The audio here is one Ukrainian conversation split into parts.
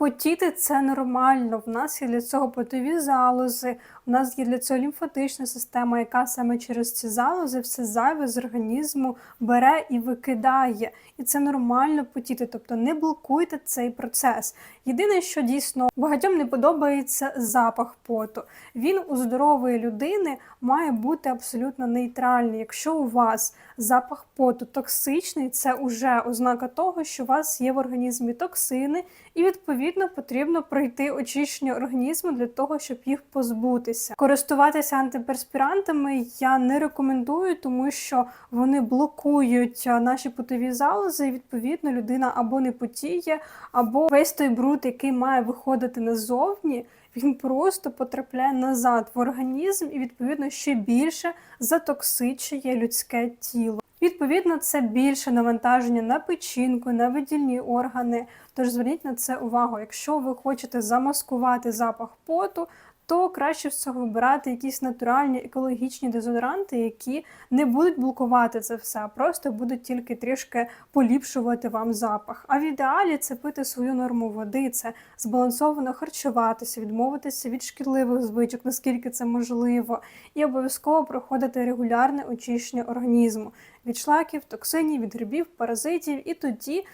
Потіти це нормально. В нас є для цього потові залози, у нас є для цього лімфатична система, яка саме через ці залози все зайве з організму бере і викидає. І це нормально потіти, тобто не блокуйте цей процес. Єдине, що дійсно багатьом не подобається запах поту. Він у здорової людини має бути абсолютно нейтральний. Якщо у вас запах поту токсичний, це вже ознака того, що у вас є в організмі токсини, і відповідно потрібно пройти очищення організму для того, щоб їх позбутися. Користуватися антиперспірантами я не рекомендую, тому що вони блокують наші потові залози. І відповідно людина або не потіє, або весь той бруд, який має виходити назовні. Він просто потрапляє назад в організм і відповідно ще більше затоксичує людське тіло. Відповідно, це більше навантаження на печінку, на видільні органи. Тож зверніть на це увагу. Якщо ви хочете замаскувати запах поту, то краще всього вибирати якісь натуральні екологічні дезодоранти, які не будуть блокувати це все, а просто будуть тільки трішки поліпшувати вам запах. А в ідеалі це пити свою норму води, це збалансовано харчуватися, відмовитися від шкідливих звичок, наскільки це можливо, і обов'язково проходити регулярне очищення організму від шлаків, токсинів, від грибів, паразитів, і тоді.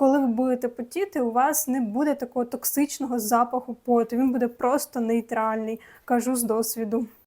Коли ви будете потіти, у вас не буде такого токсичного запаху поту. Він буде просто нейтральний, кажу з досвіду.